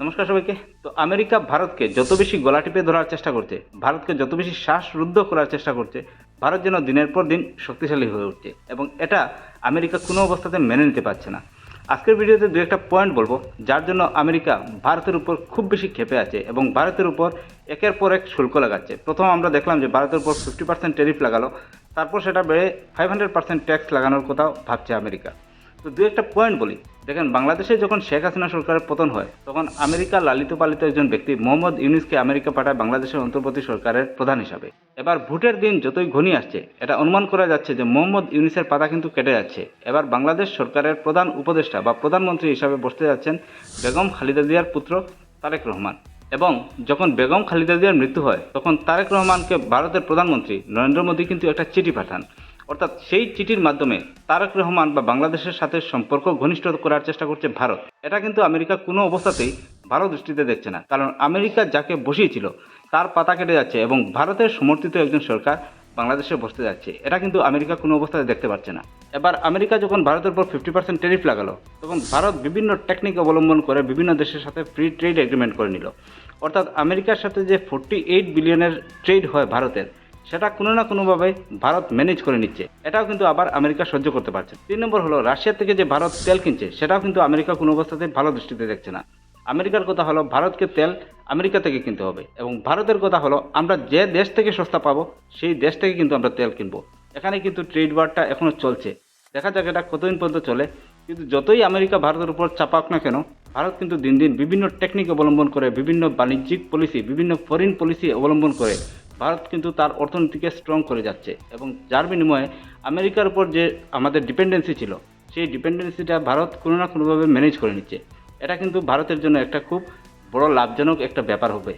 নমস্কার সবাইকে। তো আমেরিকা ভারতকে যত বেশি গলা টিপে ধরার চেষ্টা করছে, ভারতকে যত বেশি শ্বাসরুদ্ধ করার চেষ্টা করছে, ভারত যেন দিনের পর দিন শক্তিশালী হয়ে উঠছে এবং এটা আমেরিকা কোনো অবস্থাতে মেনে নিতে পারছে না। আজকের ভিডিওতে দু একটা পয়েন্ট বলব, যার জন্য আমেরিকা ভারতের উপর খুব বেশি ক্ষেপে আছে এবং ভারতের উপর একের পর এক শুল্ক লাগাচ্ছে। প্রথম আমরা দেখলাম যে ভারতের উপর ফিফটি পার্সেন্ট টেরিফ লাগালো, তারপর সেটা বেড়ে ফাইভ হান্ড্রেড পার্সেন্ট ট্যাক্স লাগানোর কথাও ভাবছে আমেরিকা। তো দু একটা পয়েন্ট বলি দেখেন, বাংলাদেশে যখন শেখ হাসিনা সরকারের পতন হয়, তখন আমেরিকা লালিত পালিত একজন ব্যক্তি মোহাম্মদ ইউনিসকে আমেরিকা পাঠায় বাংলাদেশের অন্তর্বর্তী সরকারের প্রধান হিসাবে। এবার ভোটের দিন যতই ঘনিয়ে আসছে, এটা অনুমান করা যাচ্ছে যে মোহাম্মদ ইউনিসের পাতা কিন্তু কেটে যাচ্ছে। এবার বাংলাদেশ সরকারের প্রধান উপদেষ্টা বা প্রধানমন্ত্রী হিসাবে বসতে যাচ্ছেন বেগম খালেদা জিয়ার পুত্র তারেক রহমান। এবং যখন বেগম খালেদা জিয়ার মৃত্যু হয়, তখন তারেক রহমানকে ভারতের প্রধানমন্ত্রী নরেন্দ্র মোদী কিন্তু একটা চিঠি পাঠান। অর্থাৎ সেই চিঠির মাধ্যমে তারেক রহমান বা বাংলাদেশের সাথে সম্পর্ক ঘনিষ্ঠ করার চেষ্টা করছে ভারত। এটা কিন্তু আমেরিকা কোনো অবস্থাতেই ভালো দৃষ্টিতে দেখছে না। কারণ আমেরিকা যাকে বসিয়েছিল, তার পাতা কেটে যাচ্ছে এবং ভারতের সমর্থিত একজন সরকার বাংলাদেশে বসতে যাচ্ছে। এটা কিন্তু আমেরিকা কোনো অবস্থাতে দেখতে পাচ্ছে না। এবার আমেরিকা যখন ভারতের উপর ফিফটি পার্সেন্ট টেরিফ লাগালো তখন ভারত বিভিন্ন টেকনিক অবলম্বন করে বিভিন্ন দেশের সাথে ফ্রি ট্রেড এগ্রিমেন্ট করে নিল। অর্থাৎ আমেরিকার সাথে যে ফোর্টি এইট বিলিয়নের ট্রেড হয় ভারতের সেটা কোনো না কোনোভাবে ভারত ম্যানেজ করে নিচ্ছে। এটাও কিন্তু আবার আমেরিকা সহ্য করতে পারছে তিন নম্বর হলো, রাশিয়া থেকে যে ভারত তেল কিনছে, সেটাও কিন্তু আমেরিকা কোনো অবস্থাতে ভালো দৃষ্টিতে দেখছে না। আমেরিকার কথা হলো, ভারতকে তেল আমেরিকা থেকে কিনতে হবে এবং ভারতের কথা হলো, আমরা যে দেশ থেকে সস্তা পাবো, সেই দেশ থেকে কিন্তু আমরা তেল কিনবো। এখানে কিন্তু ট্রেড ওয়ারটা এখনও চলছে। দেখা যাক এটা কতদিন পর্যন্ত চলে। কিন্তু যতই আমেরিকা ভারতের উপর চাপাক না কেন, ভারত কিন্তু দিন দিন বিভিন্ন টেকনিক অবলম্বন করে, বিভিন্ন বাণিজ্যিক পলিসি বিভিন্ন ফরেন পলিসি অবলম্বন করে ভারত কিন্তু তার অর্থনীতিকে স্ট্রং করে যাচ্ছে এবং যার বিনিময়ে আমেরিকার উপর যে আমাদের ডিপেন্ডেন্সি ছিল, সেই ডিপেন্ডেন্সিটা ভারত কোনো না কোনোভাবে ম্যানেজ করে নিচ্ছে। এটা কিন্তু ভারতের জন্য একটা খুব বড় লাভজনক একটা ব্যাপার হবে।